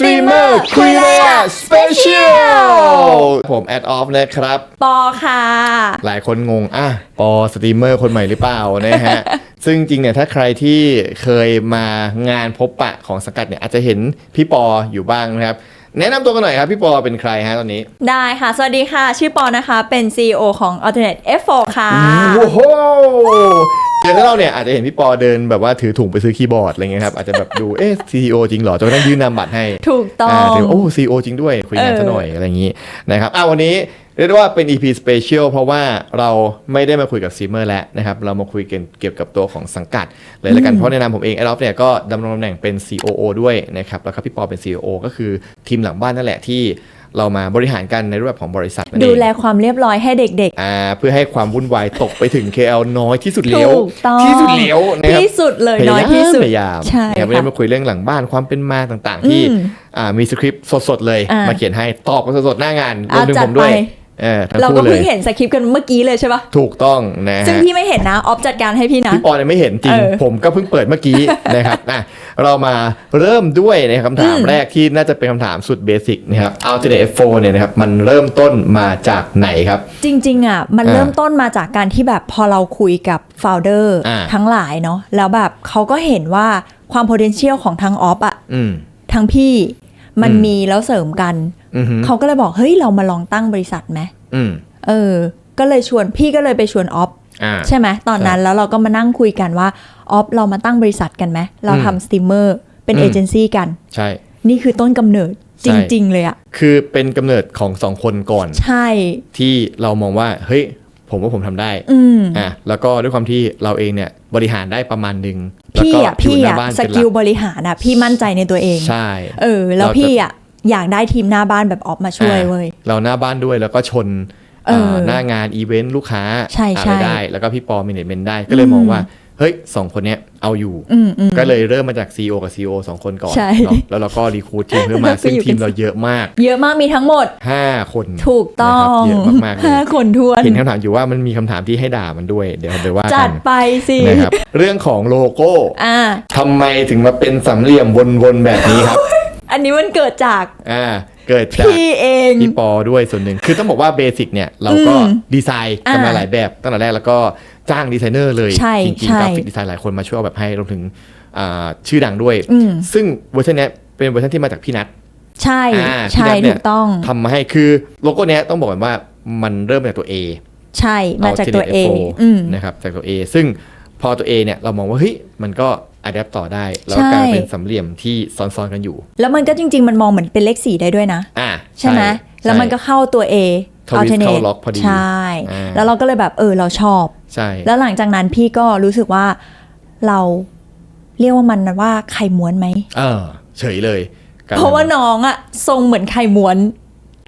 ตรีมเมอร์คุยเลยอะสเปเชียลผมแอดออฟนะครับ ปอค่ะ หลายคนงง อะ ปอสตรีมเมอร์คนใหม่หรือเปล่านะฮะ ซึ่งจริงเนี่ย ถ้าใครที่เคยมางานพบปะของสังกัดเนี่ย อาจจะเห็นพี่ปออยู่บ้างนะครับ แนะนำตัวกันหน่อยครับพี่ปอเป็นใครฮะตอนนี้ได้ค่ะ สวัสดีค่ะ ชื่อปอนะคะ เป็น CEO ของ Alternate F4 ค่ะ โอ้โห เดี๋ยวถ้าเราเนี่ยอาจจะเห็นพี่ปอเดินแบบว่าถือถุงไปซื้อคีย์บอร์ดอะไรเงี้ยครับอาจจะแบบดูเอ๊ะ CEO จริงเหรอจนกระทั่งยื่นนามบัตรให้ถูกต้องาถือโอ้ CEO จริงด้วยคุยงานซะหน่อยอะไรอย่างนี้นะครับอะวันนี้เรียกได้ว่าเป็น EP Special เพราะว่าเราไม่ได้มาคุยกับซีเมอร์แล้วนะครับ เรามาคุยกันเกี่ยวกับตัวของสังกัดเลยละกัน เพราะในนามผมเองแอดออฟเนี่ยก็ดำรงตำแหน่งเป็น COO ด้วยนะครับ แล้วก็พี่ปอเป็น COO ก็คือทีมหลังบ้านนั่นแหละที่ เรามาบริหารกันในรูปแบบของบริษัทนั่นเองดูแลความเรียบร้อยให้เด็กอ่าเพื่อให้ความวุ่นวายตกไปถึง KL น้อยที่สุดๆเลี้ยวถูกต้องที่สุดเลี้ยวๆนะครับที่สุดเลยน้อยที่สุดพยายามใช่นะครับไม่ได้ค่ะมาคุยเรื่องหลังบ้านความเป็นมาต่างๆ ที่อืมอ่ามีสคริปต์สดๆเลยอ่ามมาเขียนให้ตอบกันสดๆหน้างานรวอะมถึงจัผดมด้วยไป เออทั้งเราคู่ก็เลเพิ่ย งเห็นสคริปต์กันเมื่อกี้เลยใช่ปะถูกต้องนะซึ่งฮะ พี่ไม่เห็นนะออฟจัดการให้พี่นะพี่ปอเนี่ยไม่เห็นจริง เออผมก็เพิ่งเปิดเมื่อกี้ นะครับอะเรามาเริ่มด้วยในคำถามอืมแรกที่น่าจะเป็นคำถามสุดเบสิกนะครับ Alternate F4 เนี่ยนะครับ มันเริ่มต้นมาจากไหนครับ จริง ๆ อะ มันอ่าเริ่มต้นมาจากการที่แบบพอเราคุยกับโฟลเดอร์อ่า ทั้งหลายเนาะแล้วแบบเขาก็เห็นว่าความ potential ของทั้งออฟอะ อืม ทั้งพี่ มันอืมมีแล้วเสริมกันอืมฮึเขาก็เลยบอกเฮ้ยเรามาลองตั้งบริษัทไหมอืมเออ ก็เลยชวนพี่ก็เลยไปชวนออฟอ่าใช่ไหมตอนนั้นแล้วเราก็มานั่งคุยกันว่าออฟเรามาตั้งบริษัทกันไหมเราอืมทำสตรีมเมอร์เป็นอืมเอเจนซี่กัน ใช่ นี่คือต้นกำเนิดใช่จริง ๆ เลยอะคือเป็นกำเนิดของสองคนก่อน ใช่ ที่เรามองว่าเฮ้ย ผมว่าผมทำได้อืมอะแล้วก็ด้วยความที่เราเองเนี่ยบริหารได้ประมาณหนึ่งพี่แล้วอะก็พี่ยู่หน้าอะบ้านสเป็นหกิลัลบริหารอะพี่มั่นใจในตัวเองใช่ เออ แล้วเราจะพี่อะอยากได้ทีมหน้าบ้านแบบออฟมาช่วยอะเว้ยเราหน้าบ้านด้วยแล้วก็ชนเอออ่าหน้างานอีเวนต์ลูกค้าใช่อะไรใช่ได้ แล้วก็พี่ปอมิเนจเมนได้ก็เลยมองว่า เฮ้ยสองคนเนี้ยเอาอยู่อืมอืมก็เลยเริ่มมาจาก CEO กับ CEO สองคนก่อนใช่เนาะแล้วเราก็รีคูดทีมเพิ่มมาแล้วก็ซึ่งอยู่ทีมกันเราเยอะมาก เยอะมากมีทั้งหมด 5 คนถูกต้องนะครับเยอะมากๆเลยห้าคนทวนเห็นคำถามอยู่ว่ามันมีคำถามที่ให้ด่ามันด้วย เดี๋ยวเดี๋ยวว่าจักัดนไปสินะครับเรื่องของโลโก้อ่าทำไมถึงมาเป็นสามเหลี่ยมวนๆแบบนี้ครับ อันนี้มันเกิดจากอ่า เกิดจากพี่เองพี่ปอด้วยส่วนหนึ่งคือต้องบอกว่าเบสิกเนี่ยเราก็อืมดีไซน์กันมาอ่าหลายแบบตั้งแต่แรกแล้วก็จ้างดีไซเนอร์เลยใช่จริงใช่ๆกราฟิกดีไซน์หลายคนมาช่วยออกแบบให้รวมถึงอ่าชื่อดังด้วยอืมซึ่งเวอร์ชันเนี้ยเป็นเวอร์ชันที่มาจากพี่นัทใช่อ่าใช่พี่นัทเนี่ถูยกต้องทำมาให้คือโลโก้เนี้ยต้องบอกก่อนว่ามันเริ่มจากตัว A ใช่มาจากตัว Alternate เอง F4 อืมนะครับจากตัว A ซึ่งพอตัว A เนี่ยเรามองว่าเฮ้ยมันก็ อัดแอปต่อได้ แล้วใช่กลายเป็นสามเหลี่ยมที่ซ้อนๆกันอยู่ แล้วมันก็จริง ๆ มันมองเหมือนเป็นเลขสี่ได้ด้วยนะอ่าใช่ไหมแล้วมันก็เข้าตัว A ทวิส alternate เข้าล็อกพอดีใช่อ่าแล้วเราก็เลยแบบเออเราชอบใช่ แล้วหลังจากนั้นพี่ก็รู้สึกว่าเราเรียกว่ามันว่าไข่ม้วนไหมเออเฉยเลยกลยเพราะว่าน้องอะทรงเหมือนไข่ม้วน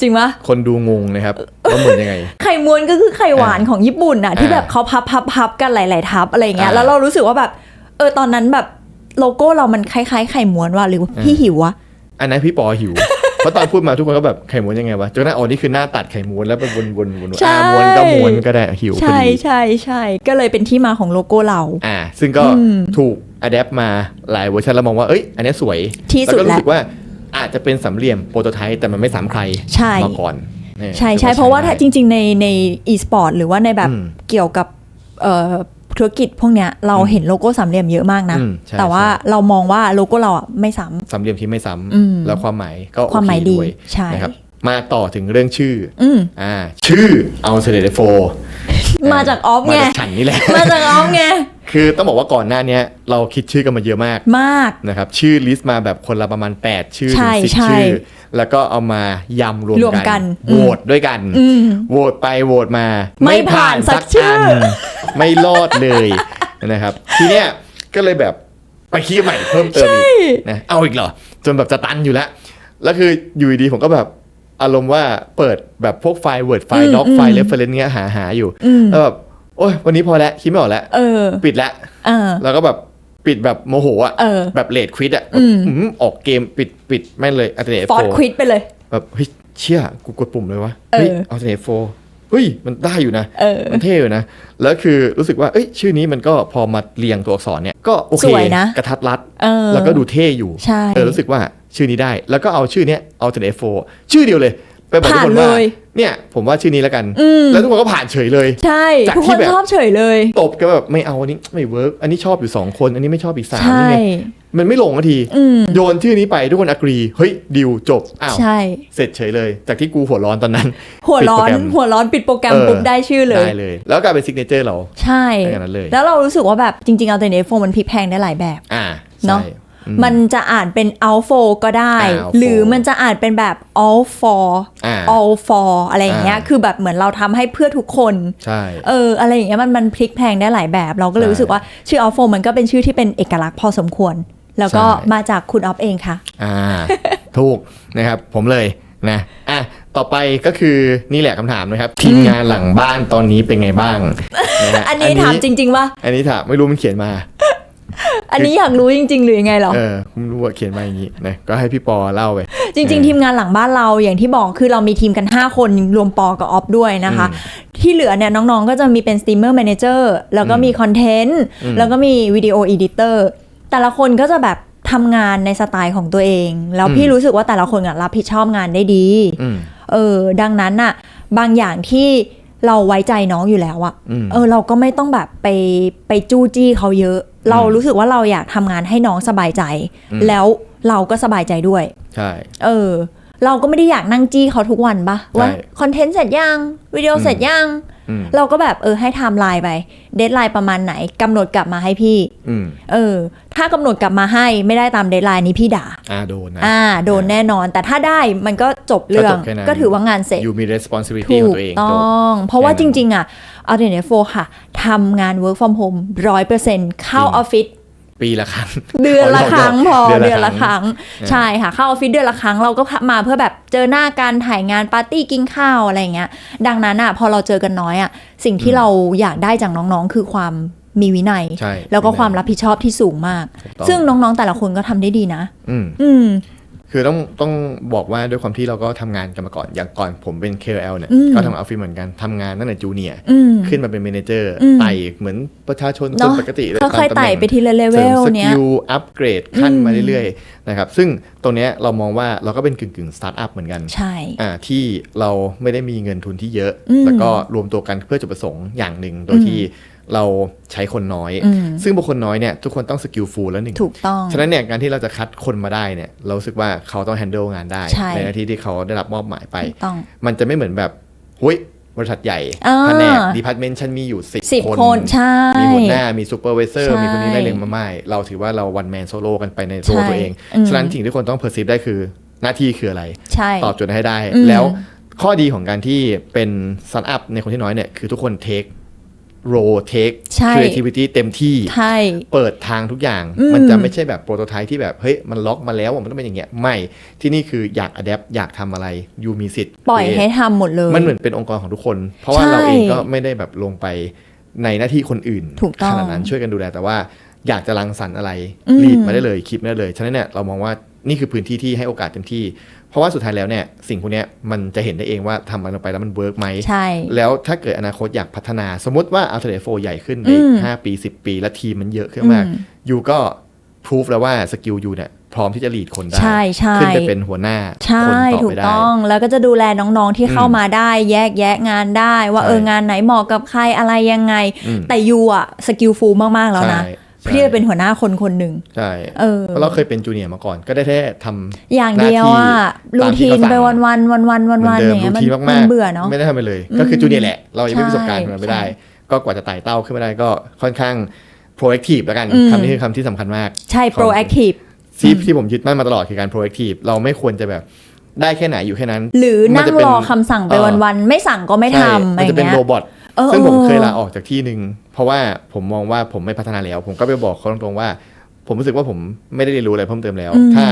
จริงปะคนดูงงนะครับว่าเหมือนยังไง ไข่ม้วนก็คือไข่หวานอ่าของญี่ปุ่นอะที่อ่าแบบเขาพับพับพับกันหลาย ๆ ทับอะไรเงี้ยอ่าแล้วเรารู้สึกว่าแบบ เออตอนนั้นแบบโลโก้เรามันคล้ายๆไข่ม้วนว่ะหรือว่าพี่หิววะอันนั้นพี่ปอหิว เพราะตอนพูดมาทุกคนก็แบบไข่ม้วนยังไงวะจนกระทั่งอ๋อนี่คือหน้าตัดไข่ม้วนแล้วไปวนวนวนใช่อ่าม้วนก็ม้วนก็ได้หิวพอใช่ดีใช่ใช่ก็เลยเป็นที่มาของโลโก้เรา อ่า ซึ่งก็อืมถูกอัดแอปมาหลายเวอร์ชันแล้วมองว่าเอ้ย อันเนี้ยสวยที่สุดแล้วก็แล้วรู้สึกว่าอาจจะเป็นสามเหลี่ยมโปรโตไทป์แต่มันไม่ซ้ำใครใช่ มาก่อนเนี่ยใช่ใช่ถือเพราะว่าใช้ถ้าได้จริง ๆ ในใน e-sport หรือว่าในแบบอืม เกี่ยวกับเอ่อ ธุรกิจพวกเนี้ยเราเห็นโลโก้สามเหลี่ยมเยอะมากนะ อืมใช่แต่ว่าใช่ เรามองว่าโลโก้เราอะไม่ซ้ สามเหลี่ยมที่ไม่ซ้อืมำแล้วความหมายก็โอความหมายเคดีด้วยใช่นะครับมาต่อถึงเรื่องชื่อำอืมอ่าชื่อเอาเซเลโฟมาจากออฟมาไง จากฉันนี่แหละ มาจากออฟไง คือต้องบอกว่าก่อนหน้าเนี้ยเราคิดชื่อกันมาเยอะมากมาก นะครับ ชื่อลิสต์มาแบบคนละประมาณ 8 ชื่อใช่ถึงสิบใช่ชื่อ แล้วก็เอามายำรวมรวมกันโหวตด้วยกันอืมโหวตไปโหวตมาไม่ผ่านสักชื่อนไม่รอดเลยนะครับ ทีเนี้ยก็เลยแบบไปคิดใหม่เพิ่มเติมอีกนะเอาอีกเหรอ จนแบบจะตันอยู่แล้ว แล้วคืออยู่ดีๆผมก็แบบอารมณ์ว่าเปิดแบบพวกไฟล์ Word ไฟล์ Doc ไฟล์ Reference เงี้ยหาหาอยู่อืมแล้วแบบ โอ้ยวันนี้พอแล้วคิดไม่ออกแล้วเออ ปิดแล้วเออ แล้วก็แบบปิดแบบโมโหอะเออ แบบเลดควิดอะอืมอืมออกเกมปิดปิดแม่งเลยอัลเทอร์เนทฟอร์ดควิดไปเลย แบบเฮ้ยเชี่ยกูกดปุ่มเลยวะเออเฮ้ยอัลเทอร์เนทโฟเฮ้ยมันได้อยู่นะ เออ มันเท่อยู่นะ แล้วคือรู้สึกว่าเอ้ยชื่อนี้มันก็พอมาเรียงตัวอักษรเนี่ยก็โอเคสวยนะ กระทัดรัด เออ แล้วก็ดูเท่อยู่ใช่ เออรู้สึกว่าชื่อนี้ได้ แล้วก็เอาชื่อเนี้ยเอาเทเลโฟชื่อเดียวเลย ไปบอกทุกคนผ่านเลว่ายเนี่ยผมว่าชื่อนี้แล้วกันอืมแล้วทุกคนก็ผ่านเฉยเลย ใช่จากทุกที่คนแบบชอบเฉยเลย ตบก็แบบไม่เอาอันนี้ไม่เวิร์กอันนี้ชอบอยู่สองคน อันนี้ไม่ชอบอีกสามใช่นี่ไงมันไม่ลงสักทีอืมโยนชื่อนี้ไปทุกคนอกรี เฮ้ย ดิวจบ อ้าวใช่เสร็จเฉยเลย จากที่กูหัวร้อนตอนนั้น หัวร้อนปิดโปรแกรมหัวร้อนปิดโปรแกรมเออปุ๊บได้ชื่อเลย ได้เลย แล้วกลายเป็นซิกเนเจอร์เรา ใช่ได้อย่างนั้นเลยแล้วเรารู้สึกว่าแบบจริงๆเอาแต่เนโฟมันพลิกแพลงได้หลายแบบ อ่าเนอะใช่อื มันจะอ่านเป็น out for ก็ได้อ่า out for หรือมันจะอ่านเป็นแบบ all for อ่า all for อะไรอย่างเงี้ยอ่าคือแบบเหมือนเราทำให้เพื่อทุกคนใช่เอออะไรอย่างเงี้ยมันมันพลิกแพลงได้หลายแบบ เราก็เลยใช่รู้สึกว่าชื่อ all for มันก็เป็นชื่อที่เป็นเอกลักษณ์พอสมควร แล้วก็ใช่มาจากคุณออฟเองค่ะอ่าถูกนะครับผมเลยนะอะต่อไปก็คือนี่แหละคำถามนะครับทีมงานหลังบ้านตอนนี้เป็นไงบ้างะฮะอันนี้ถามจริง ๆ ว่า อันนี้ถามไม่รู้มันเขียนมา อันนี้อยากรู้จริง ๆ หรือยังไงเหรอ เออผมรู้ว่าเขียนมาอย่างนี้นะก็ให้พี่ปอเล่าไป จริง ๆ ทีมงานหลังบ้านเราอย่างที่บอกคือเรามีทีมกัน 5 คนรวมปอกับออฟด้วยนะคะ ที่เหลือเนี่ยน้องๆ ก็จะมีเป็นสตรีมเมอร์แมเนเจอร์แล้วก็มีคอนเทนต์แล้วก็มีวิดีโออีดิเตอร์แต่ละคนก็จะแบบทำงานในสไตล์ของตัวเอง แล้วพี่รู้สึกว่าแต่ละคนอะรับผิดชอบงานได้ดีอืมเออดังนั้นน่ะบางอย่างที่เราไว้ใจน้องอยู่แล้วอะอืมเออ เราก็ไม่ต้องแบบไปไปจู้จี้เขาเยอะ เรารู้สึกว่าเราอยากทำงานให้น้องสบายใจ แล้วเราก็สบายใจด้วย ใช่ เออ เราก็ไม่ได้อยากนั่งจี้เขาทุกวันปะว่าใช่คอนเทนต์เสร็จยังวิดีโอเสร็จยังอืม เราก็แบบเออให้ไทม์ไลน์ไปเดทไลน์ประมาณไหนกำหนดกลับมาให้พี่อืมเออ ถ้ากำหนดกลับมาให้ไม่ได้ตามเดทไลน์นี้พี่ด่าอ่าโดนนะอ่าโดนแน่นอน แต่ถ้าได้มันก็จบเรื่องก็จบแค่นั้นก็ถือว่างานเสร็จอยู่มี responsibility ถูของกตัวเองจต้บอง เพราะว่าแค่จนั้นริง ๆ อะเอาเดนโฟค่ะทำงาน work from home ร้อยเปอร์เซ็นต์เข้าจริงออฟฟิศ ปีละครั้ง เดือนละครั้งพอเดืเดืออนนละละคครั้รั้งงใช่ค่ะ เข้าออฟฟิศเดือนละครั้งเราก็มาเพื่อแบบเจอหน้าการถ่ายงานปาร์ตี้กินข้าวอะไรอย่างเงี้ย ดังนั้นอะพอเราเจอกันน้อยอะสิ่งที่เราอยากได้จากน้องๆ คือความมีวินัยใช่แล้วก็ความรับผิดชอบที่สูงมากถูกต้องซึ่งน้องๆแต่ละคนก็ทำได้ดีนะ อืมอืม คือต้องต้องบอกว่าด้วยความที่เราก็ทำงานกันมาก่อนอย่างก่อนผมเป็น KOL เนี่ยอืมก็ทำออฟฟิศเหมือนกันทำงานตั้งแต่จูเนียร์อืมขึ้นมาเป็นเมเนเจอร์อืมไต่เหมือนประชาชนคนเนาะปกติเลยค่อยๆตามตำแหน่งไต่ไปทีละเลเวเสริมลสเนี้ยกิลอัปเกรดขั้นอืมมาเรื่อยๆนะครับซึ่งตรงเนี้ยเรามองว่าเราก็เป็นกึ่งกึ่งสตาร์ทอัพเหมือนกันใช่อ่าที่เราไม่ได้มีเงินทุนที่เยอะอืมแล้วก็รวมตัวกันเพื่อจุดประสงค์อย่างหนึ่งโดยที่ เราใช้คนน้อยอืมซึ่งบุคคลน้อยเนี่ยทุกคนต้องสกิลฟูลแล้วหนึ่งถูกต้องฉะนั้นเนี่ยการที่เราจะคัดคนมาได้เนี่ยเรารู้สึกว่าเขาต้อง handle งานได้ใช่หน้าที่ที่เขาได้รับมอบหมายไปถูกต้องมันจะไม่เหมือนแบบหุยบริษัทใหญ่อ่าแผนกดีพาร์ตเมนต์ฉันมีอยู่สิบสิบคนคนใช่มีหัวหน้ามีซูเปอร์วิเซอร์ใช่มีคนนี้ไล่เลียงมาไม่เราถือว่าเราวันแมนโซโล่กันไปในตัวใช่ตัวเองอืมฉะนั้นสิ่งที่คนต้องเพอร์ซีฟได้คือหน้าที่คืออะไรใช่ตอบโจทย์ให้ได้อืมแล้วข้อดีของการที่เป็นสตาร์ทอัพในคนที่น้อยเนี่ยคือทุกคนเทค โรเทคใช่ creativity เต็มที่ ใช่ เปิดทางทุกอย่าง อืม มันจะไม่ใช่แบบโปรโตไทป์ที่แบบ เฮ้ย มันล็อกมาแล้วอะมันต้องเป็นอย่างเงี้ย ไม่ ที่นี่คืออยากอัดแอปอยากทำอะไรยูมีสิทธิ์ ปล่อย create ให้ทำหมดเลย มันเหมือนเป็นองค์กรของทุกคน เพราะว่าใช่เราเองก็ไม่ได้แบบลงไปในหน้าที่คนอื่นถูกต้องขนาดนั้นช่วยกันดูแล แต่ว่าอยากจะรังสรรค์อะไรอืม รีดมาได้เลยคลิปมาได้เลย ฉะนั้นเนี่ยเรามองว่านี่คือพื้นที่ที่ให้โอกาสเต็มที่ เพราะว่าสุดท้ายแล้วเนี่ยสิ่งพวกเนี้ยมันจะเห็นได้เองว่าทำมันลงไปแล้วมันเวิร์กไหมใช่ แล้วถ้าเกิดอนาคตอยากพัฒนา สมมติว่าเอาเทเลโฟใหญ่ขึ้นในอืมห้าปี10ปี และทีมมันเยอะขึ้นมากอืมยูก็พิสูจแล้วว่าสกิลยูเนี่ยพร้อมที่จะลีดคนได้ใช่ใช่ขึ้นไปเป็นหัวหน้าใช่คนต่อถูไปกได้ต้องแล้วก็จะดูแลน้องๆที่เข้าอืมมาได้ แยกแยะงานได้ ว่าใช่เอองานไหนเหมาะกับใครอะไรยังไงอืมแต่ยูอะสกิลฟูลมากๆแล้วนะ ใช่ใช่พี่จะเป็นหัวหน้าคนคนหนึ่งใช่เออเพราะเราเคยเป็นจูเนียร์มาก่อน ก็ได้แค่ทำอย่างเดียวอะหรูน้าที่ทีนตามที่เขาสั่งไปวันวันวันวันวันเหมือวันนเดิมอย่างรูเงี้ยมันทีนมัมากนๆเบื่อเนาะไม่ได้ทำไปเลย ก็คือจูเนียร์แหละ เรายังไม่มีประสบการณ์ใช่มันไม่ได้ใช่ก็กว่าจะไต่เต้าขึ้นมาได้ก็ค่อนข้าง proactive แล้วกันอืมคำนี้คือคำที่สำคัญมาก ใช่ของ proactive ที่ที่ผมยึดมั่นมาตลอดคือการ proactive เราไม่ควรจะแบบได้แค่ไหนอยู่แค่นั้น หรือมันั่นจะงเป็นรอคำสั่งไปเออวันๆไม่สั่งก็ไม่ใช่ทำอะไรมันจะเป็นเงี้ยโรบอทเออ ซึ่งผมเออเคยลาออกจากที่หนึ่งเพราะว่าผมมองว่าผมไม่พัฒนาแล้ว ผมก็ไปบอกเขาตรงๆว่า ผมรู้สึกว่าผมไม่ได้เรียนรู้อะไรเพิ่มเติมแล้วอืมถ้า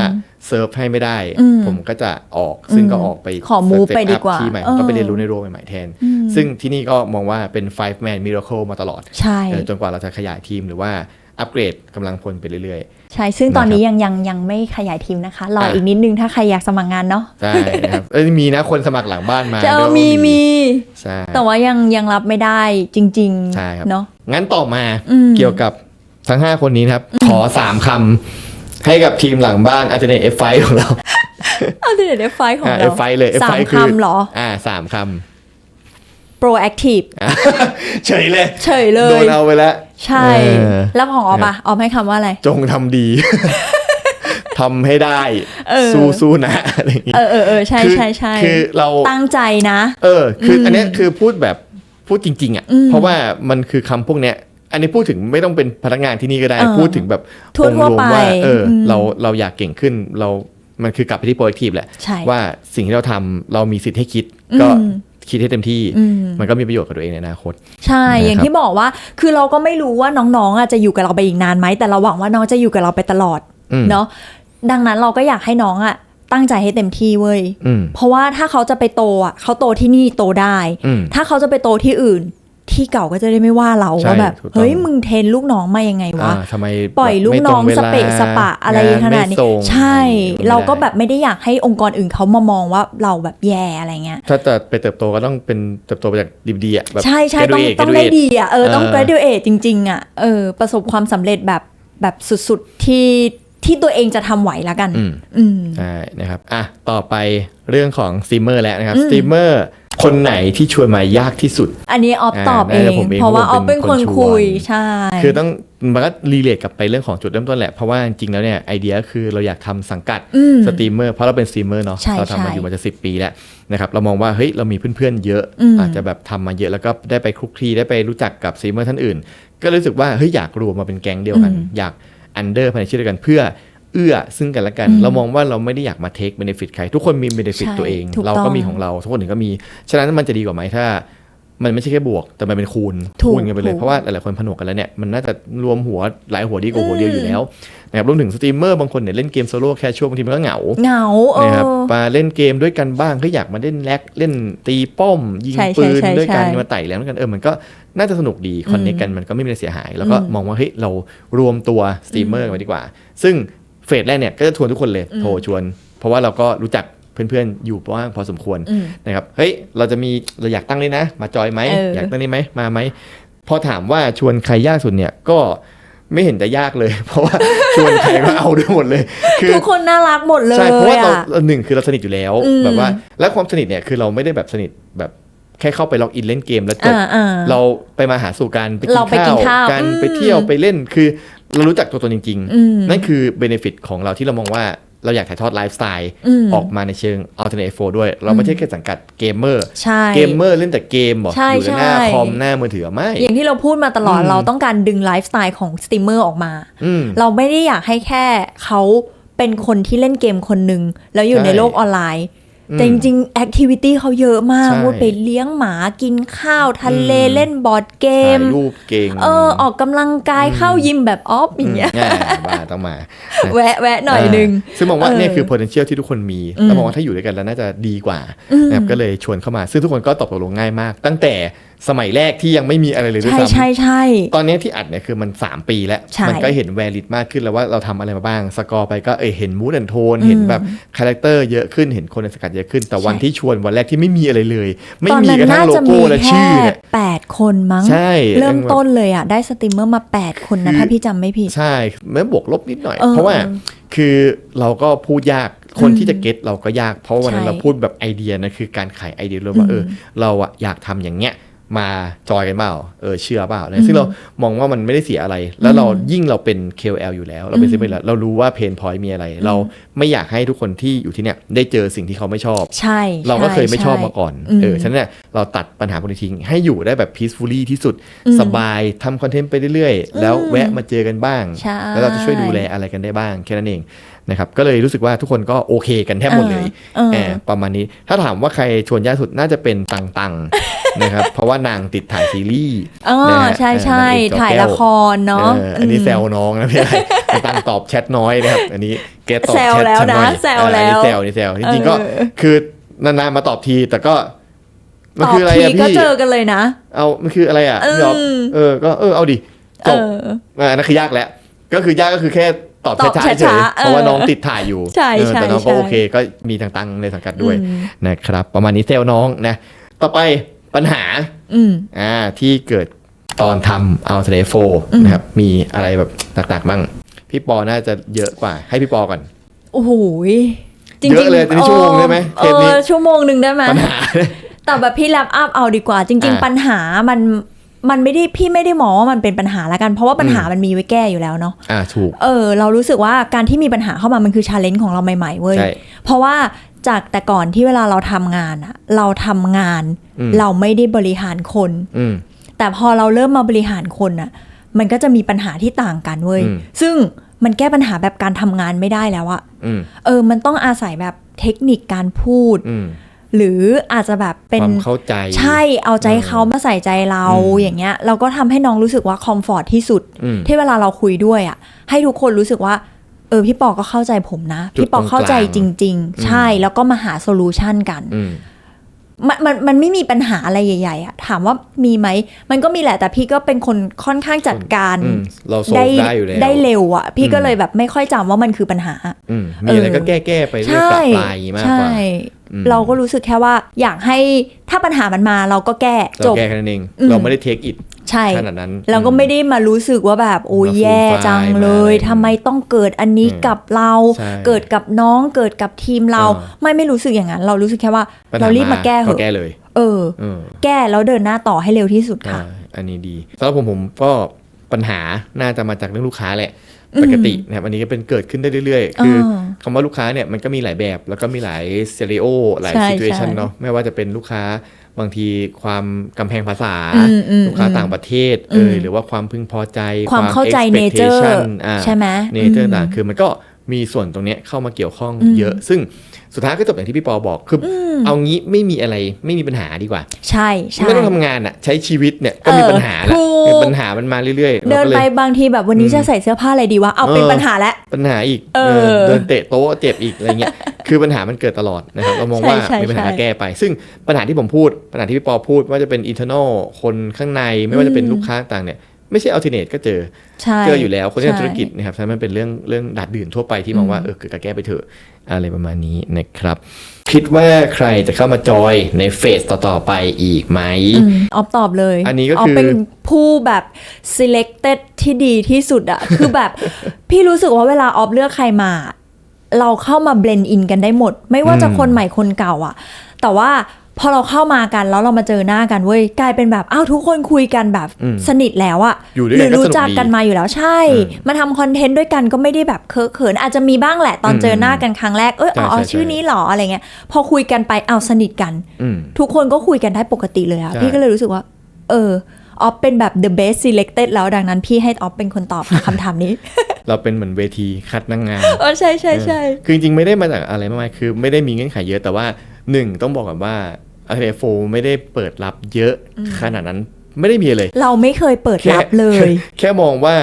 เซิร์ฟให้ไม่ได้อืมผมก็จะออกซึ่งก็ออกไปขอ move step ไปดี up กว่าที่ใหม่เออก็ไปเรียนรู้ในโรใหม่ๆแทนอืมซึ่งที่นี่ก็มองว่าเป็น five man miracle มาตลอดใช่เออจนกว่าเราจะขยายทีมหรือว่าอัปเกรดกำลังพลไปเรื่อย ใช่ ซึ่งตอนนะครับนี้ยังยังยังไม่ขยายทีมนะคะ รออะอีกนิดนึงถ้าใครอยากสมัครงานเนาะใช่นะครับเอ้ยมีนะคนสมัครหลังบ้านมาจะด้วยมีมีใช่แต่ว่ายังยังรับไม่ได้จริงใช่ครับเนาะงั้นต่อมาอืมเกี่ยวกับทั้ง 5 คนนี้นะครับ ขอ 3คำให้กับทีมหลังบ้านอาจจะใน F5 ของเราเอาเดี๋ยวเดี๋ยวไฟของอ่าเรา F5 เลยสา F5 มคือคำเหรอ อ่าสามค proactive ำ อะเฉยเลย เฉยเลโดยนเอาไปแล้ว ใช่เออแล้วของออฟอะออฟให้คำว่าอะไร จงทำดีทำให้ได้เออสู้สู้ๆนะอะไรอย่างงี้เออเออเออใช่คือใช่ใช่คือเราตั้งใจนะ เออ คือออันเนี้ยคือพูดแบบพูดจริง ๆ อะอืมเพราะว่ามันคือคำพวกเนี้ยอันนี้พูดถึงไม่ต้องเป็นพนักงานที่นี่ก็ได้เออพูดถึงแบบทั่วๆองค์รมว่าไปเอออมเราเราอยากเก่งขึ้นเรามันคือกลับไปที่ proactive แหละใช่ว่าสิ่งที่เราทำเรามีสิทธิ์ให้คิด ก็อืม คิดให้เต็มที่อืมมันก็มีประโยชน์กับตัวเองในอนาคต ใช่นะครับอย่างที่บอกว่า คือเราก็ไม่รู้ว่าน้องๆอะจะอยู่กับเราไปอีกนานไหม แต่เราหวังว่าน้องจะอยู่กับเราไปตลอดอืมเนาะ ดังนั้นเราก็อยากให้น้องอะตั้งใจให้เต็มที่เว้ยอืมเพราะว่าถ้าเขาจะไปโตอะเขาโตที่นี่โตได้อืมถ้าเขาจะไปโตที่อื่น ที่เก่าก็จะได้ไม่ว่าเราใช่ว่าแบบถูกต้องเฮ้ยมึงเทรนลูกน้องมายังไงวะอ่าทำไมปล่อยลูกไม่ตน้รองวสลาเปะสปะอะไรงขนาดนี้ไม่ส่งใช่ไม่ได้เราก็แบบไม่ได้อยากให้องค์กรอื่นเขามามองว่าเราแบบแย่อะไรเงี้ยถ้าจะไปเติบโตก็ต้องเป็นเติบโตไปจากดีๆอะแบบใช่ใช่ต้อง graduate ต้องได้ graduate ดีอะเออต้องเออ graduate จริง ๆ อะเออประสบความสำเร็จแบบแบบสุดๆที่ ที่ตัวเองจะทำไหวแล้วกันอืมอืมใช่นะครับอะต่อไปเรื่องของสตรีมเมอร์แล้วนะครับอืสมตรีมเมอร์คนไหนที่ชวนมายากที่สุด อันนี้ออฟอ่าตอบเอน่างจะผมเอง เพราะว่าออฟผมเป็เป็นนคนคนชวนคุยใช่ คือต้องมันก็รีเลทกลับไปเรื่องของจุดเริ่มต้นแหละ เพราะว่าจริงๆแล้วเนี่ยไอเดียคือเราอยากทำสังกัดอืมสตรีมเมอร์เพราะเราเป็นสตรีมเมอร์เนาะใช่เราทำมาใช่อยู่มาจะสิปีแล้วนะครับเรามองว่าเฮ้ยเรามีเพื่อนๆเยอะอืมอาจจะแบบทำมาเยอะแล้วก็ได้ไปคลุกคลีได้ไปรู้จักกับสตรีมเมอร์ท่านอื่น ก็รู้สึกว่าเฮ้ยอยากรวมมาเป็นแก๊งเดียวกันอยาก อันเดอร์ภายในชื่อเดียวกันเพื่อเอื้อซึ่งกันและกันอืมเรามองว่าเราไม่ได้อยากมาเทคเบนฟิตใคร ทุกคนมีเบนฟิตใช่ตัวเองถูกเราต้ก็องมีของเราทุกคนอื่นก็มี ฉะนั้นมันจะดีกว่าไหมถ้า มันไม่ใช่แค่บวก แต่มันเป็นคูณถูกคูณกันไปเลยถูกเพราะว่าหลายๆคนผนวกกันแล้วเนี่ยมันน่าจะรวมหัวหลายหัวดีกว่าหัวเดียวอยู่แล้ว นะครับรวมถึงสตรีมเมอร์บางคนเนี่ยเล่นเกมโซโล่แค่ช่วงบางทีมันก็เหงาเหงาเอนะครับอมาเล่นเกมด้วยกันบ้างก็อยากมาเล่นแลกเล่นตีป้อม ยิงใช่ปืนใช่ใช่ด้วยกันใช่มาไต่แรงด้วยกันเออมันก็น่าจะสนุกดีคอนเนคกันมันก็ไม่มีอะไรเสียหาย แล้วก็อืมมองว่าเฮ้ยเรารวมตัวสตรีมเมอร์กันไว้ดีกว่า ซึ่งเฟสแรกเนี่ยก็จะชวนทุกคนเลยโทรชวน เพราะว่าเราก็รู้จักเพื่อนๆ อยู่บ้างพอสมควรอืมนะครับ เฮ้ย เราจะมีเราอยากตั้งเลยนะ มาจอยไหมเออออยากตั้งนี่ไหม มาไหม พอถามว่าชวนใครยากสุดเนี่ย ก็ ไม่เห็นจะยากเลย เพราะว่าชวนใครก็เอาด้วยหมดเลย คือทุกคนน่ารักหมดเลยใช่เพราะว่าเราอะเราหนึ่งคือเราสนิทอยู่แล้วอืมแบบว่า และความสนิทเนี่ยคือเราไม่ได้แบบสนิทแบบแค่เข้าไปล็อกอินเล่นเกมแล้วจบอ่าอ่าเราไปมาหาสู่กันไปกิเรานไปกินข้าวข้าวกันอืมไปเที่ยวไปเล่นคือ เรารู้จักตัวตนจริงอืมนั่นคือเบนฟิตของเราที่เรามองว่า เราอยากถ่ายทอดไลฟ์สไตล์อืมออกมาในเชิง alternate f ด้วย เราไม่ใช่แค่สังกัดเกมเมอร์ใช่เกมเมอร์เล่นแต่เกมบอกใช่อยู่แต่หน้าใช่คอมหน้ามือถือไม่ อย่างที่เราพูดมาตลอดอืมเราต้องการดึงไลฟ์สไตล์ของสตรีมเมอร์ออกมาอืมเราไม่ได้อยากให้แค่เขาเป็นคนที่เล่นเกมคนหนึ่งแล้วอยู่ใช่ในโลกออนไลน์อืม แต่จริงๆแอคทิวิตี้เขาเยอะมากใช่ว่าไปเลี้ยงหมากินข้าวทะเลอืมเล่นบอร์ดเกถ่ามยรูปเก่งเออออกกำลังกายเข้ายิมแบบออฟอย่างเงี้ยมอ่าบ้าต้องมา แวะแวะหน่อยนึงาซึ่งมองว่าเออเนี่ยคือ potential ที่ทุกคนมีอืมแล้วมองว่าถ้าอยู่ด้วยกันแล้วน่าจะดีกว่านะครับก็เลยชวนเข้ามา ซึ่งทุกคนก็ตอบตกลงง่ายมาก ตั้งแต่ สมัยแรกที่ยังไม่มีอะไรเลยด้วยใช่ซ้ำ ใช่ใช่ ตอนนี้ที่อัดเนี่ยคือมัน 3 ปีแล้ว ใช่มันก็เห็นแวลิดมากขึ้นแล้วว่าเราทำอะไรมาบ้าง สกอร์ไปก็เอยเห็นมูดแอนโทนอืมเห็นแบบคาแรคเตอร์เยอะขึ้นเห็นคนในสกัดเยอะขึ้น แต่วันใช่ ที่ชวนวันแรกที่ไม่มีอะไรเลย ไม่ตอนมีนั้นกระทั่น่างโลจะโก้มีและแค่ชื่อเนี่ย แปดคนมั้ง ใช่เริ่มต้นเลยอะ ได้สตรีมเมอร์มา8คนนะถ้าพี่จำไม่ผิด ใช่ไม่บวกลบนิดหน่อย เออเพราะว่าคือเราก็พูดยากคนที่จะเก็ตเราก็ยาก เพราะว่าวันนั้นใช่เราพูดแบบไอเดียนะคือการขายไอเดียเลยว่าอืมเออเราอะอยากทำอย่างเงี้ย มาจอยกันเปล่าเออเชื่อเปล่าอะไรซึ่งเรามองว่ามันไม่ได้เสียอะไร แล้วเรายิ่งเราเป็น KOL อยู่แล้ว เราเป็นอืมซิมเบลเรารู้ว่าเพนพอยต์มีอะไร เราไม่อยากให้ทุกคนที่อยู่ที่เนี่ยได้เจอสิ่งที่เขาไม่ชอบ ใช่ เราก็ใช่เคยไม่ชอบมาก่อนอืมเออฉะนั้นเนี่ยเราตัดปัญหาพวกนี้ทิ้งให้อยู่ได้แบบ peacefully ที่สุดอืมสบายทำคอนเทนต์ไปเรื่อยๆ แล้วแวะมาเจอกันบ้างใช่แล้วเราจะช่วยดูแลอะไรกันได้บ้างแค่นั้นเอง นะครับก็เลยรู้สึกว่าทุกคนก็โอเคกันแทบหมดเลยเออแอบประมาณนี้ ถ้าถามว่าใครชวนยากสุดน่าจะเป็นตังตังนะครับเพราะว่านางติดถ่ายซีรีส์อ๋อนะฮะใช่ใช่เออนางเอกจอถ่ายแก้วละครเนาะอออันนี้แซวน้องนะพี่ไอ้ตังตอบแชทน้อยนะครับ อันนี้แกตอบแซวแชทแล้วฉันหน่อยนะแซวเอออันนี้แล้วแซวอันนี่แซวจริงๆก็เออคือนานๆมาตอบทีแต่ก็มันตอบคืออะไรทีอะก็พี่เจอกันเลยนะ เอามันคืออะไรอะเออพี่อ๊อฟเออก็เออเอาดิจเอบออ่านั่นคือยากแล้วก็คือยากก็คือแค่ ตอบตอบช้าๆเฉช้ายๆๆเพราะว่าเออน้องติดถ่ายอยู่ใช่เออใช่แต่น้องก็ใช่โอเคก็มีต่างๆในสังกัดด้วยอืมนะครับ ประมาณนี้เซลล์น้องนะ ต่อไปปัญหาอืมอ่าที่เกิดตอนทำเอาทะเลโฟอืมนะครับ มีอะไรแบบหนักๆบ้าง พี่ปอน่าจะเยอะกว่า ให้พี่ปอก่อน โอ้โหจเยอะเลยตอนนี้ชั่วโมงได้ไหมเอเทปนี้อชั่วโมงหนึ่งได้ไหมปัญหาแต่แบบพี่แลปอัพเอาดีกว่า จริงอ่าๆปัญหามัน มันไม่ได้พี่ไม่ได้มองว่ามันเป็นปัญหาละกัน เพราะว่าปัญหามันมีไว้แก้อยู่แล้วเนาะอ่าถูกเออเรารู้สึกว่าการที่มีปัญหาเข้ามามันคือชาเลนจ์ของเราใหม่ๆเว้ยใช่เพราะว่าจากแต่ก่อนที่เวลาเราทำงานอะเราทำงานอืมเราไม่ได้บริหารคนอืมแต่พอเราเริ่มมาบริหารคนอะมันก็จะมีปัญหาที่ต่างกันเว้ยอืมซึ่งมันแก้ปัญหาแบบการทำงานไม่ได้แล้วอะอืมเออ มันต้องอาศัยแบบเทคนิคการพูดอืม หรืออาจจะแบบเป็นความเข้าใจใช่เอาใจเขามาใส่ใจเราอืมอย่างเงี้ย เราก็ทำให้น้องรู้สึกว่าคอมฟอร์ทที่สุดอืมที่เวลาเราคุยด้วยอะ ให้ทุกคนรู้สึกว่า เออพี่ปอก็เข้าใจผมนะจุดพี่ปอเข้าใจตรงกจลางริง ๆ ใช่แล้วก็มาหาโซลูชันกันอืมมันมันมันไม่มีปัญหาอะไรใหญ่ ๆอะถามว่ามีไหม มันก็มีแหละแต่พี่ก็เป็นคนค่อนข้างจัดการอืมเราโซฟได้อยู่แล้วได้เร็วอะพี่อืมก็เลยแบบไม่ค่อยจำว่ามันคือปัญหาอืมมีอะไรเออก็แก้แก้ๆไปเรื่อยปรับปลายมากกว่าใช่อืม เราก็รู้สึกแค่ว่าอยากให้ถ้าปัญหามันมาเราก็แก้เราจบแก้แค่นั้นเองอืมเราไม่ได้เทคอิทใช่ขนาดนั้นเราก็ไม่ได้มารู้สึกว่าแบบโอ้ยมาฟูมแย่จังเลยไฟล์มาอะไรทำไมต้องเกิดอันนี้อืมกับเราใช่เกิดกับน้องเกิดกับทีมเราอ่าไม่ไม่รู้สึกอย่างนั้น เรารู้สึกแค่ว่าปัญหเรารีบมาแก้เหก็อะแก้เลยเออเออ แก้แล้วเดินหน้าต่อให้เร็วที่สุดค่ะอ่าอันนี้ดีสำหรับผมผมก็ ปัญหาน่าจะมาจากเรื่องลูกค้าแหละอืมปกตินะครับอันนี้ก็เป็นเกิดขึ้นได้เรื่อยๆ คือออคำว่าลูกค้าเนี่ยมันก็มีหลายแบบ แล้วก็มีหลายเซ n ริโอหลายใช่ซิ t u เ t ชันใช่เนาะไม่ว่าจะเป็นลูกค้าบางทีความกำแพงภาษาอืมอืมลูกค้าอืมต่างประเทศอืเอมยหรือว่าความพึงพอใจ ความเข้าใจเนเจอร์ expectation อ่าใช่ไหมเนเจอร์อืมต่างคือมันก็มีส่วนตรงเนี้ยเข้ามาเกี่ยวข้องอืมเยอะ ซึ่ง สุดท้ายก็จบอย่างที่พี่ปอบอกคืออมเอางี้ไม่มีอะไรไม่มีปัญหาดีกว่า ใช่ใช่ไม่ต้องทำงานอะใช้ชีวิตเนี่ยก็มีเออปัญหาแหละถูกคือปัญหามันมาเรื่อยๆเดิเรานก็เลไปยบางทีแบบวันนี้อืมจะใส่เสื้อผ้าอะไรดีวะเอาเป็นเออปัญหาแล้วปัญหาอีกเออเออเดินเตะโต๊ะเจ็บอีกอะไรเงี้ยคือปัญหามันเกิดตลอดนะครับเรามองใช่ว่าใช่มีปัญหาใช่แก้ไป ซึ่งปัญหาที่ผมพูดปัญหาที่พี่ปอพูดว่าจะเป็น internal คนข้างในไม่ว่าจะเป็นอืมลูกค้าต่างเนี่ย ไม่ใช่ alternate ก็เจอใช่เจออยู่แล้วคนที่ทำใช่ธุรกิจนะครับฉะนั้นมันเป็นเรื่องเรื่องดัดดื่นทั่วไปที่มองว่าเออเกิดการแก้ไปเถอะอะไรประมาณนี้นะครับ คิดว่าใครจะเข้ามาจอยในเฟสต่อ ๆ ไปอีกไหมอืมออฟตอบเลย อันนี้ก็ออฟคือเป็นผู้แบบ selected ที่ดีที่สุดอะคือแบบ พี่รู้สึกว่าเวลาออฟเลือกใครมา เราเข้ามาเบลนด์อินกันได้หมด ไม่ว่าจะอืมคนใหม่คนเก่าอะแต่ว่า พอเราเข้ามากันแล้วเรามาเจอหน้ากันเว้ยกลายเป็นแบบอ้าวทุกคนคุยกันแบบอืมสนิทแล้วอะอยู่ด้วยหกัรืนก็รู้สนุกจักดี กันมาอยู่แล้วใช่อืมมาทำคอนเทนต์ด้วยกันก็ไม่ได้แบบเคอะเขินอาจจะมีบ้างแหละตอนเจอหน้ากันครั้งแรกเออใช่อ๋อใช่ ชื่อนี้เหรออะไรเงี้ยพอคุยกันไปเอาสนิทกัน อืม ทุกคนก็คุยกันได้ปกติเลยอะใช่ พี่ก็เลยรู้สึกว่า เออออฟเป็นแบบ the best selected แล้วดังนั้นพี่ให้ออฟเป็นคนตอบ คำถามนี้ เราเป็นเหมือนเวทีคัดนางงาม เออใช่ใช่ใช่ เออคือจริงๆไม่ได้มาจากอะไรมากมายคือไม่ได้มีเงื่อนไขเยอะแต่ว่าหนึ่งต้องบอกก่อนว่า อาเโฟไม่ได้เปิดรับเยอะขนาดนั้นไม่ได้มีเลย เราไม่เคยเปิดรับเลย แค่แค่มองว่า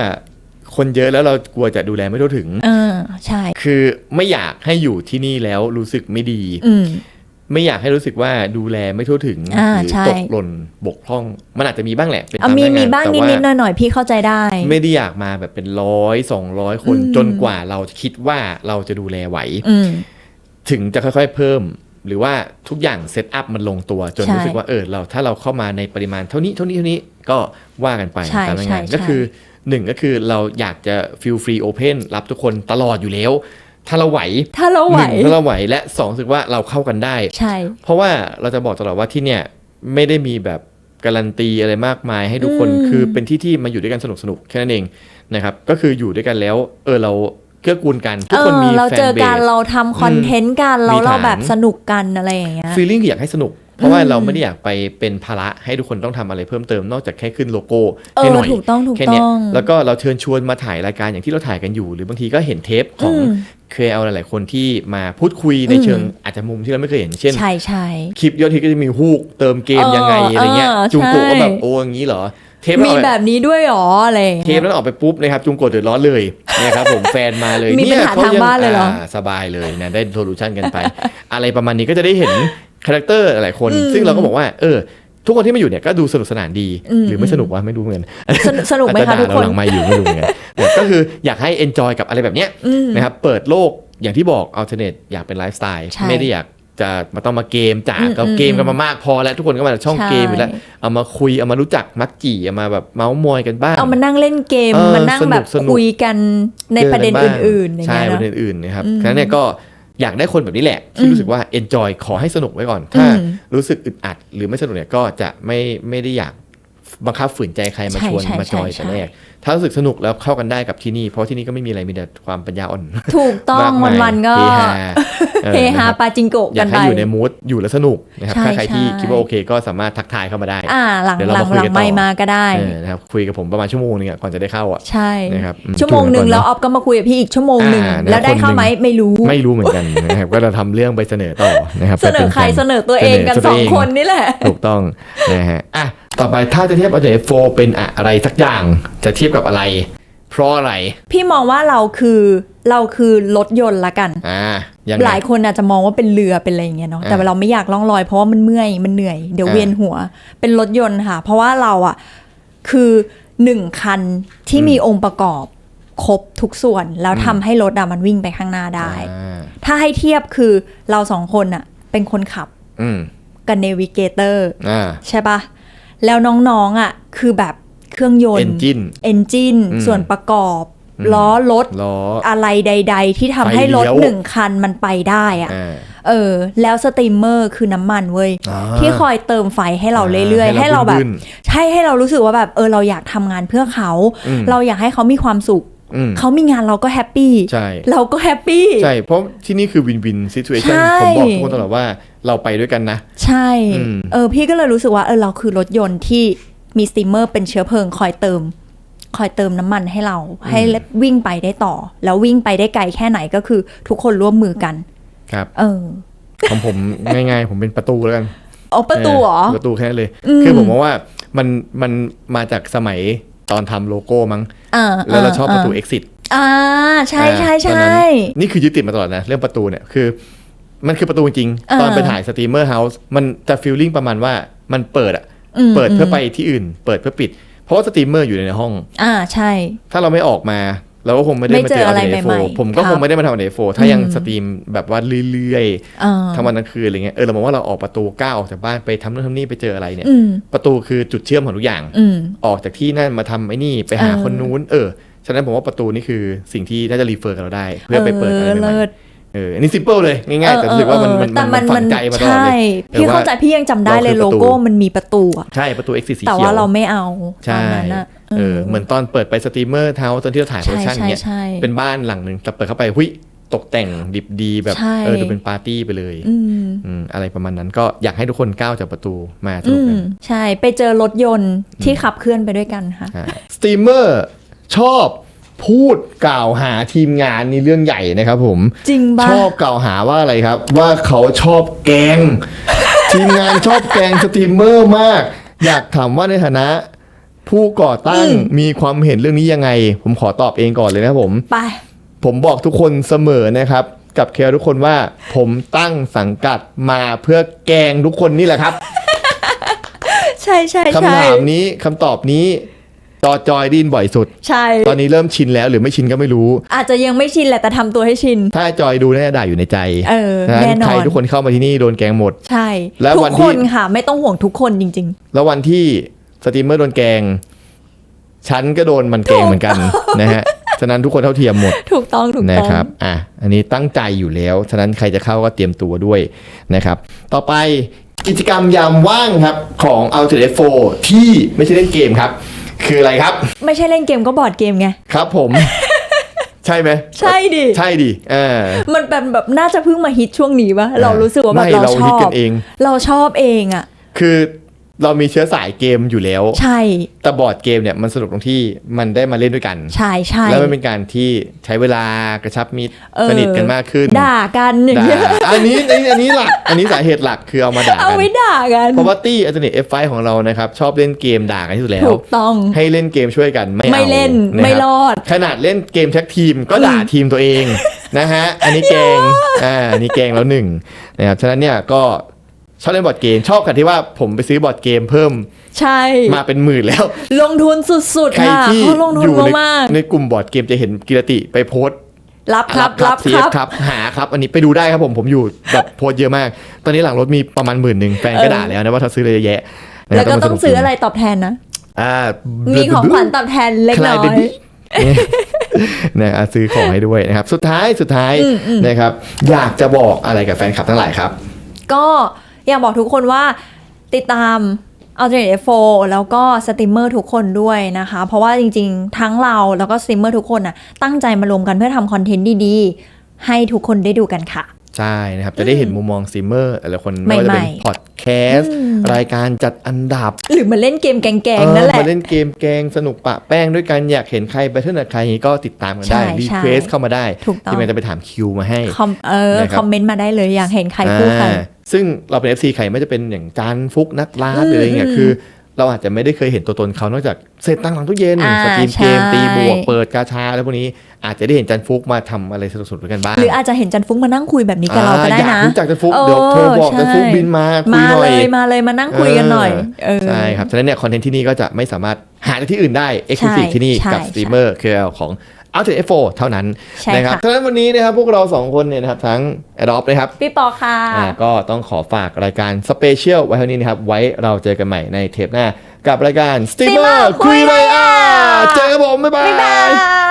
คนเยอะแล้วเรากลัวจะดูแลไม่ทั่วถึงเออใช่ คือไม่อยากให้อยู่ที่นี่แล้วรู้สึกไม่ดีอืมไม่อยากให้รู้สึกว่าดูแลไม่ทั่วถึงอ่าหรืใช่ตกหล่นบกพร่อง มันอาจจะมีบ้างแหละเป็นเอาตามมีหน้างานมีบ้างแต่นิดว่านิดหน่อยหน่อยๆพี่เข้าใจได้ ไม่ได้อยากมาแบบเป็นร้อยสองร้อยคนอืมจนกว่าเราคิดว่าเราจะดูแลไหวอืมถึงจะค่อย ๆ เพิ่ม หรือว่าทุกอย่างเซตอัพมันลงตัว จนใช่รู้สึกว่าเออเราถ้าเราเข้ามาในปริมาณเท่านี้เท่านี้เท่านี้ก็ว่ากันไปใช่ตามหน้างานใช่ก็คือหนึ่งก็คือเราอยากจะฟิลฟรีโอเพนรับทุกคนตลอดอยู่แล้ว ถ้าเราไหวถ้าเราไหวนึ่งถ้าเราไหวและสองรู้สึกว่าเราเข้ากันได้ใช่เพราะว่าเราจะบอกตลอดว่าที่เนี่ยไม่ได้มีแบบการันตีอะไรมากมายให้ทุกคนอืมคือเป็นที่ที่มาอยู่ด้วยกันสนุกสนุกๆแค่นั้นเองนะครับก็คืออยู่ด้วยกันแล้วเออเรา เกื้อกูลกันทุกเอคนอมีเราแฟเจนอเบกันสเราทำคอนเทนต์กันเรามีฐานเราแบบสนุกกันอะไรอย่างเงี้ยฟีลลิ่งคืออยากให้สนุกเพราะว่าอืมเราไม่ได้อยากไปเป็นภาระให้ทุกคนต้องทำอะไรเพิ่มเติมนอกจากแค่ขึ้นโลโก้เอให้อหน่อยถูกต้องถูกแค่ต้เนี้ยองแล้วก็เราเชิญชวนมาถ่ายรายการอย่างที่เราถ่ายกันอยู่ หรือบางทีก็เห็นเทปของอืมเคยเอาหลาย ๆ คนที่มาพูดคุยในอืมเชิงอาจจะมุมที่เราไม่เคยเห็นเช่นใช่ใช่คลิปยอดฮิตก็จะมีฮูกเติมเกมเออยังไงอะไรเงี้ยเออจุงโกะใช่ก็แบบโอ้อย่างนี้เหรอ เทปมีนั้นออกแบไปบนี้ด้วยเหรออะไรอย่างเทเงี้ปยนั้นออกไปปุ๊บนะครับจุงโกะเดือดร้อนเลยนะครับผมแฟนมาเลยมีปัญหาเขทางบ้านเลยเหรอสบายเลยนะได้โซลูชันกันไป อะไรประมาณนี้ก็จะได้เห็นคาแรคเตอร์หลายคน ซึ่งเราก็บอกว่าเออทุกคนที่มาอยู่เนี่ยก็ดูสนุกสนานดีอืมหรือไม่สนุกวะไม่รู้เหมือนกันสนุกสนุกไหมอาจคะจะทุกด่าคเรานหลังไม่อยู่ไม่รู้เหมือนกันแต่ก็คืออยากให้ enjoy กับอะไรแบบเนี้ยอืมนะครับเปิดโลกอย่างที่บอก alternate อยากเป็นไลฟ์สไตล์ใช่ไม่ได้อยาก จะมาต้องมาเกมจากอืมเราอืมเกมกันมามากพอแล้วทุกคนก็มาจากช่องใช่เกมอยู่แล้ว เอามาคุยเอามารู้จักมักจีเอามาแบบเมาส์มอยกันบ้างเอามานั่งเล่นเกมเออมานั่งแบบสนุกๆคุยกันในประเด็นจกับ้างอื่นๆอย่างใช่เงี้ยประเนาะเด็นอื่นนะครับอืมฉะนั้นเนี่ยก็อยากได้คนแบบนี้แหละ ที่อืมรู้สึกว่า enjoy ขอให้สนุกไว้ก่อน ถ้าอืมรู้สึกอึดอัดหรือไม่สนุกเนี่ยก็จะไม่ไม่ได้อยาก บังคับฝืนใจใครมาใช่ชวนใช่มาจอยใช่แต่แรก ถ้ารู้สึกสนุกแล้วเข้ากันได้กับที่นี่ เพราะที่นี่ก็ไม่มีอะไรมีแต่ความปัญญาอ่อน ถูกต้องมากมายวันๆก็เฮฮาเออเฮฮานะครับปาจิงโกะอกัยานกไปให้อยู่ในมูดอยู่แล้วสนุกนะครับใช่ถ้าใครที่ใช่คิดว่าโอเคก็สามารถทักทายเข้ามาได้อ่าหลังเดี๋ยวเราหลังมาคุยหลักันงต่อไม่มาก็ได้เออนะครับคุยกับผมประมาณชั่วโมงนึงอะก่อนจะได้เข้าอะใช่นะครับอืมชั่วโมงหนึ่งจูนกันก่อนแล้วออฟก็มาคุยกับพี่อีกชั่วโมงหนึ่งอ่านะครับแล้วได้เข้าไหมคนหนึ่งไม่รู้ไม่รู้เหมือนกันนะครับก็เราทำเรื่องไปเสนอต่อนะครับเสนอใครไปป็เสนอตัวเองกันเสสองเงคนนี่แหละถูกต้องนะฮะอะ ต่อไปถ้าจะเทียบ a อ f 4 เป็นอะไรสักอย่างจะเทียบกับอะไร เพราะอะไร พี่มองว่าเราคือเราคือรถยนต์ละกัน อ่ายังไง หลายคนอาจจะมองว่าเป็นเรือเป็นอะไรอย่างเงี้ยเนาะอ่าแต่เราไม่อยากล่องลอยเพราะว่ามันเมื่อยมันเหนื่อยเดี๋ยวอ่าเวียนหัว เป็นรถยนต์ค่ะ เพราะว่าเราอะคือหนึ่งคันที่อืมมีองค์ประกอบครบทุกส่วน แล้วทำให้รถอะมันวิ่งไปข้างหน้าได้ อ่าถ้าให้เทียบคือเราสองคนอะเป็นคนขับอืมกับเนวิเกเตอร์ อ่า ใช่ปะ แล้วน้องๆอะคือแบบเครื่องยนต์ Engine เอนจินอืมส่วนประกอบอืมล้อรถล้ออะไรใด ๆ ที่ทำให้รถไฟเลี้ยวหนึ่งคันมันไปได้อะอ่าเออ แล้วสตรีมเมอร์คือน้ำมันเว้ยอ่าที่คอยเติมไฟให้เราเรื่อยๆ ให้ให้เราเราแบบบึ้นใช่ให้เรารู้สึกว่าแบบเออเราอยากทำงานเพื่อเขาอืมเราอยากให้เขามีความสุขอืม เขามีงานเราก็แฮปปี้ใช่เราก็แฮปปี้ใช่เพราะที่นี่คือวินวินซิ t u เ t ชันใช่ผมบอกทุกคนตลอดว่าเราไปด้วยกันนะ ใช่อืมเออพี่ก็เลยรู้สึกว่าเออเราคือรถยนต์ที่มีสตรีมเมอร์เป็นเชื้อเพลิงคอยเติม คอยเติมน้ำมันให้เรา ให้วิ่งไปได้ต่อ แล้ววิ่งไปได้ไกลแค่ไหนก็คือทุกคนร่วมมือกันครับ เออของผมง่ายๆ ผมเป็นประตูแล้วกันเอาประตูเหรอเประตูแค่นั้นเลยอืมคือผมมองว่ามันมันมาจากสมัย ตอนทำโลโก้มั้งอ่าแล้วเราชอบประตู exit อ่าใช่ใช่อ่าตอนใช่นั้นนี่คือยึดติดมาตลอดนะ เรื่องประตูเนี่ยคือ มันคือประตูจริงอ่าตอนไปถ่ายสตรีมเมอร์เฮาส์มันจะฟีลลิ่งประมาณว่ามันเปิดอะอืมเปิดเพื่อไปที่อื่น เปิดเพื่อปิด เพราะว่าสตรีมเมอร์อยู่ในห้อง อ่าใช่ ถ้าเราไม่ออกมา เราก็คงไม่ได้ไม่มาเจเจอออะไรอะไรในโฟใหม่ๆผมก็คครับงไม่ได้มาทำอะไรโฟถ้ายังอืมสตรีมแบบว่าเรื่อยอ่าๆทั้งวันทั้งคืนอะไรเงี้ยเออเรามองว่าเราออกประตูก้าวออกจากบ้านไปทำนู่นทำนี่ไปเจออะไรเนี่ยอืมประตูคือจุดเชื่อมของทุกอย่างอืมออกจากที่นั่นมาทำไอ้นี่ไปหาเออคนนู้น เออฉะนั้นผมว่าประตูนี่คือสิ่งที่น่าจะรีเฟอร์กับเราได้ เพื่อไปเปิดอะไรใหม่ เลิศๆเอออันนี้ซิมเปิลเลยง่ายๆ แต่รู้สึกว่ามันมันแต่มันฝังใจมาตลอดใช่เลยเออพี่ว่าเข้าใจพี่ยังจำได้เลยเราคือโลประตูโก้มันมีประตูอะใช่ประตู Exit สีแต่เขียว่าวเราไม่เอาตใช่อนนั้นอะเออเหมือนตอนเปิดไปสตรีมเมอร์เท้าตอนที่เราถ่ายโปรดักชั่นใช่เนี่ยใช่ใช่เป็นบ้านหลังหนึ่งแต่เปิดเข้าไปหุยตกแต่งดิบดีแบบใช่เออดูเป็นปาร์ตี้ไปเลยอืมอืมอะไรประมาณนั้นก็อยากให้ทุกคนก้าวจากประตูมาสอืนุกกัมนใช่ไปเจอรถยนต์ที่ขับเคลื่อนไปด้วยกันค่ะสตรีมเมอร์ชอบ พูดกล่าวหาทีมงานนี่เรื่องใหญ่นะครับผม จริงปะชอบกล่าวหาว่าอะไรครับ ว่าเขาชอบแกล้งทีมงานชอบแกล้งสตรีมเมอร์มาก อยากถามว่าในฐานะ ผู้ก่อตั้งมีความเห็นเรื่องนี้ยังไง ผมขอตอบเองก่อนเลยนะครับผม ไป ผมบอกทุกคนเสมอนะครับ กับเคลทุกคนว่าผมตั้งสังกัดมาเพื่อแกล้งทุกคนนี่แหละครับ ใช่ใช่คำใช่ถามนี้คำตอบนี้ จอจอยไดยินบ่อยสุด ใช่ ตอนนี้เริ่มชินแล้วหรือไม่ชินก็ไม่รู้ อาจจะยังไม่ชินแหละแต่ทำตัวให้ชิน ถ้าจอยดูน่าจะด่าอยู่ในใจเออฉะแน่นอน ใครทุกคนเข้ามาที่นี่โดนแกล้งหมด ใช่ แล้วทุวักนที่ คนค่ะ ไม่ต้องห่วงทุกคนจริง แล้ววันที่สตรีมเมอร์โดนแกล้งฉันก็โดนมันแกล้งเหมือนกันนะฮะฉะนั้นทุกคนเท่าเทียมหมด ๆ ถูกต้องถูกนะต้อง ครับ อะ อันนี้ตั้งใจอยู่แล้ว ฉะนั้นใครจะเข้าก็เตรียมตัวด้วยนะครับ ต่อไปกิจกรรมยามว่างครับของ u l t i m a t e 4ที่ไม่ใช่เล่นเกมครับ คืออะไรครับ ไม่ใช่เล่นเกมก็บอร์ดเกมไง ครับผม ใช่ไหมใช่ดิ ใช่ดิอ่ามันเป็นแบบน่าจะเพิ่งมาฮิตช่วงนี้ปะเรารู้สึกว่าแบบไม่เราเราชฮิตอกับนเอง เราชอบเองอะคือ เรามีเชื้อสายเกมอยู่แล้ว ใช่ แต่บอร์ดเกมเนี่ยมันสนุกตรงที่มันได้มาเล่นด้วยกัน ใช่ใช่แล้วมันเป็นการที่ใช้เวลากระชับมิตรเออสนิทกันมากขึ้น ด่ากันอย่างเงี้ยด่าอันนี้อันนี้อันนี้หลัก อันนี้สาเหตุหลักคือเอามาด่าเอากันไว้ด่ากัน เพราะว่าตี้อัลเทอร์เนท F5 ของเรานะครับ ชอบเล่นเกมด่ากันที่สุดแล้ว ถูกต้อง ให้เล่นเกมช่วยกันไม่เอาไม่เล่นนะครับไม่รอด ขนาดเล่นเกมแท็กทีมก็ด่าทีมตัวเองนะฮะ อันนี้แกง อ่า อันนี้แกงแล้วหนึ่งนะครับ ฉะนั้นเนี่ยก็ ชอบเล่นบอร์ดเกม ชอบกันที่ว่าผมไปซื้อบอร์ดเกมเพิ่มใช่ มาเป็นหมื่นแล้ว ลงทุนสุดใครๆค่ะที่เขาลงทุอนยู่ในมากในกลุ่มบอร์ดเกมจะเห็นกิรติไปโพสต์ๆรับครับรับค CF รับครับหาครับ อันนี้ไปดูได้ครับผมผมอยู่แบบโพสต์เยอะมาก ตอนนี้หลังรถมีประมาณหมื่นหนึ่งแฟนก็เออด่าแล้วนะว่าถ้าซื้อเลยเยอะแยะนะแล้วก็มาต้องซื้ออะไรตอบแทนนะ อ่ามีของขวัญตอบแทนเล็กคลาน้ยอเบยบี้นะอะซื้อของให้ด้วยนะครับ สุดท้ายสุดท้ายนะครับ อยากจะบอกอะไรกับแฟนคลับทั้งหลายครับ ก็ อยากบอกทุกคนว่าติดตาม Alternate F4 แล้วก็สตรีมเมอร์ทุกคนด้วยนะคะ เพราะว่าจริงๆ ทั้งเราแล้วก็สตรีมเมอร์ทุกคนน่ะตั้งใจมารวมกันเพื่อทำคอนเทนต์ดีๆ ให้ทุกคนได้ดูกันค่ะ ใช่นะครับ จะได้เห็นมุมมองซีเมอร์แต่ละคนใหม่ไม่ว่าจะเป็นๆพอดแคสต์รายการจัดอันดับ หรือมาเล่นเกมแกงๆนั่นแหเออละมาเล่นเกมแกงสนุกปะแป้งด้วยกันอยากเห็นใครไปเท่าไหร่ใครก็ติดตามกันได้ใช่รีใช่เควสเข้ามาได้ถูกต้องที่มันจะไปถามคิวมาให้คอมเออนะครับคอมเมนต์มาได้เลยอยากเห็นใครคู่ใครอ่าซึ่งเราเป็น FC ใครไม่จะเป็นอย่างจานฟุกนักลาสหรืออะไรเงี้ยคือ เราอาจจะไม่ได้เคยเห็นตัวตนเขานอกจากเสร็จตั้งหลังตู้เย็นอ่าสตรีมเกมใช่ ตีบวกเปิดกาชาแล้วพวกนี้ อาจจะได้เห็นจันฟุกมาทำอะไรสนุกๆด้วยกันบ้างหรืออาจจะเห็นจันฟุ้งมานั่งคุยแบบนี้กับเราก็ได้อ่าอยานะ กรู้จักจันฟุกเดี๋ยวโทรบอกจันฟุกบินมาคุยมาหน่อเลยยมาเลยมานั่งคุยกันหน่อยเออ ใช่ครับฉะนั้นเนี่ยคอนเทนต์ที่นี่ก็จะไม่สามารถหาได้ที่อื่นได้ Exclusive ใช่ที่นี่ใช่กับสตรีมเมอร์ KL ของ u l t r a F4 เท่านั้นใช่นะครับค่ะฉะนั้นวันนี้นะครับพวกเราสองคนเนี่ยนะครับทั้ง Adopt นะครับพี่ปอค่ะ อ่าก็ต้องขอฝากรายการสเปเชียลไว้เท่านี้นะครับ ไว้เราเจอกันใหม่ในเทปหน้า กับรายการ Steamer คุยเลยอะเจอกันผม บ๊ายบาย